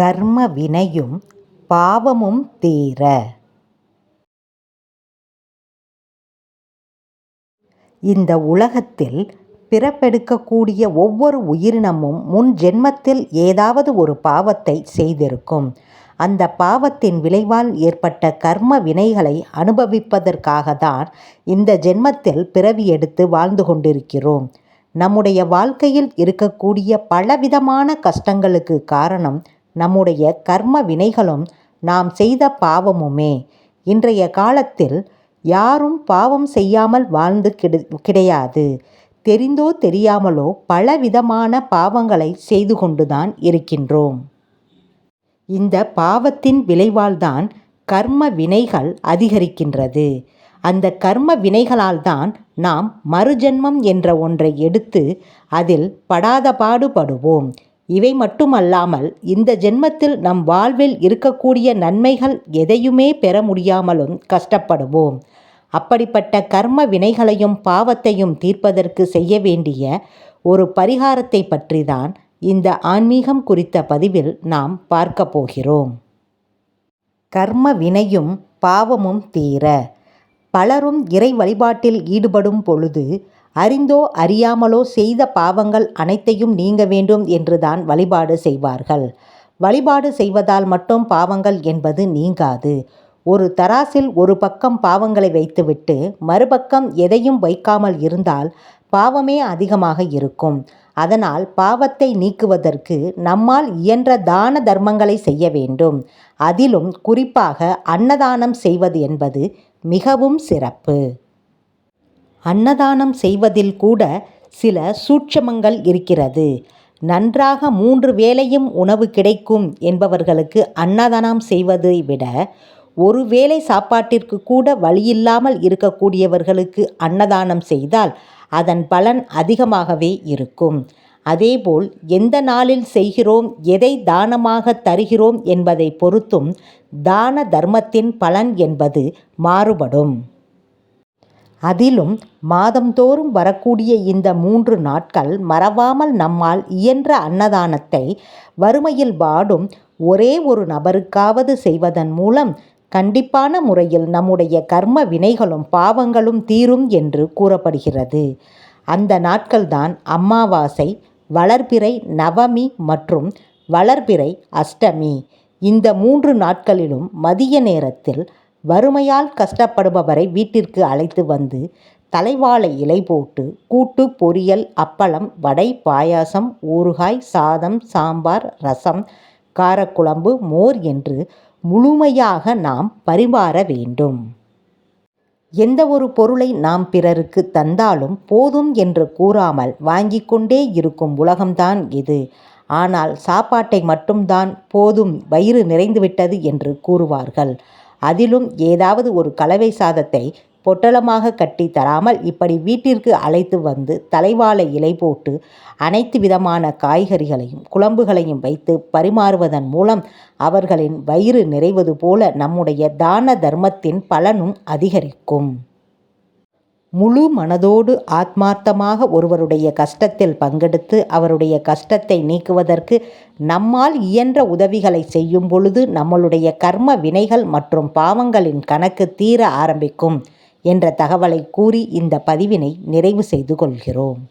கர்ம வினையும் பாவமும் தீர. இந்த உலகத்தில் பிறப்பெடுக்கக்கூடிய ஒவ்வொரு உயிரினமும் முன் ஜென்மத்தில் ஏதாவது ஒரு பாவத்தை செய்திருக்கும். அந்த பாவத்தின் விளைவால் ஏற்பட்ட கர்ம வினைகளை அனுபவிப்பதற்காக தான் இந்த ஜென்மத்தில் பிறவி எடுத்து வாழ்ந்து கொண்டிருக்கிறோம். நம்முடைய வாழ்க்கையில் இருக்கக்கூடிய பலவிதமான கஷ்டங்களுக்கு காரணம் நம்முடைய கர்ம வினைகளும் நாம் செய்த பாவமுமே. இன்றைய காலத்தில் யாரும் பாவம் செய்யாமல் வாழ்ந்து கிடு கிடையாது. தெரிந்தோ தெரியாமலோ பலவிதமான பாவங்களை செய்து கொண்டுதான் இருக்கின்றோம். இந்த பாவத்தின் விளைவால்தான் கர்ம வினைகள் அதிகரிக்கின்றது. அந்த கர்ம வினைகளால் தான் நாம் மறுஜென்மம் என்ற ஒன்றை எடுத்து அதில் படாத பாடுபடுவோம் இவை மட்டுமல்லாமல் இந்த ஜென்மத்தில் நம் வாழ்வில் இருக்கக்கூடிய நன்மைகள் எதையுமே பெற முடியாமலும் கஷ்டப்படுவோம். அப்படிப்பட்ட கர்ம வினைகளையும் பாவத்தையும் தீர்ப்பதற்கு செய்ய வேண்டிய ஒரு பரிகாரத்தை பற்றி தான் இந்த ஆன்மீகம் குறித்த பதிவில் நாம் பார்க்க போகிறோம். கர்ம வினையும் பாவமும் தீர. பலரும் இறை வழிபாட்டில் ஈடுபடும் பொழுது அறிந்தோ அறியாமலோ செய்த பாவங்கள் அனைத்தையும் நீங்க வேண்டும் என்றுதான் வழிபாடு செய்வார்கள். வழிபாடு செய்வதால் மட்டும் பாவங்கள் என்பது நீங்காது. ஒரு தராசில் ஒரு பக்கம் பாவங்களை வைத்துவிட்டு மறுபக்கம் எதையும் வைக்காமல் இருந்தால் பாவமே அதிகமாக இருக்கும். அதனால் பாவத்தை நீக்குவதற்கு நம்மால் இயன்ற தான தர்மங்களை செய்ய வேண்டும். அதிலும் குறிப்பாக அன்னதானம் செய்வது என்பது மிகவும் சிறப்பு. அன்னதானம் செய்வதில் கூட சில சூட்சமங்கள் இருக்கிறது. நன்றாக மூன்று வேளையும் உணவு கிடைக்கும் என்பவர்களுக்கு அன்னதானம் செய்வதை விட ஒரு வேளை சாப்பாட்டிற்கு கூட வழியில்லாமல் இருக்கக்கூடியவர்களுக்கு அன்னதானம் செய்தால் அதன் பலன் அதிகமாகவே இருக்கும். அதேபோல் எந்த நாளில் செய்கிறோம் எதை தானமாக தருகிறோம் என்பதை பொறுத்தும் தான தர்மத்தின் பலன் என்பது மாறுபடும். அதிலும் மாதந்தோறும் வரக்கூடிய இந்த மூன்று நாட்கள் மறவாமல் நம்மால் இயன்ற அன்னதானத்தை வறுமையில் வாடும் ஒரே ஒரு நபருக்காவது செய்வதன் மூலம் கண்டிப்பான முறையில் நம்முடைய கர்ம வினைகளும் பாவங்களும் தீரும் என்று கூறப்படுகிறது. அந்த நாட்கள்தான் அமாவாசை வளர்பிறை நவமி மற்றும் வளர்பிறை அஷ்டமி. இந்த மூன்று நாட்களிலும் மதிய நேரத்தில் வறுமையால் கஷ்டப்படுபவரை வீட்டிற்கு அழைத்து வந்து தலைவாழை இலை போட்டு கூட்டு பொரியல் அப்பளம் வடை பாயாசம் ஊறுகாய் சாதம் சாம்பார் ரசம் காரக்குழம்பு மோர் என்று முழுமையாக நாம் பரிமாற வேண்டும். எந்த ஒரு பொருளை நாம் பிறருக்கு தந்தாலும் போதும் என்று கூறாமல் வாங்கி கொண்டே இருக்கும் உலகம்தான் இது. ஆனால் சாப்பாட்டை மட்டும்தான் போதும் வயிறு நிறைந்துவிட்டது என்று கூறுவார்கள். அதிலும் ஏதாவது ஒரு கலவை சாதத்தை பொட்டலமாக கட்டி தராமல் இப்படி வீட்டிற்கு அழைத்து வந்து தலைவாழை இலை போட்டு அனைத்து விதமான காய்கறிகளையும் குழம்புகளையும் வைத்து பரிமாறுவதன் மூலம் அவர்களின் வயிறு நிறைவது போல நம்முடைய தான தர்மத்தின் பலனும் அதிகரிக்கும். முழு மனதோடு ஆத்மார்த்தமாக ஒருவருடைய கஷ்டத்தில் பங்கெடுத்து அவருடைய கஷ்டத்தை நீக்குவதற்கு நம்மால் இயன்ற உதவிகளை செய்யும் பொழுது நம்மளுடைய கர்ம வினைகள் மற்றும் பாவங்களின் கணக்கு தீர ஆரம்பிக்கும் என்ற தகவலை கூறி இந்த பதிவினை நிறைவு செய்து கொள்கிறோம்.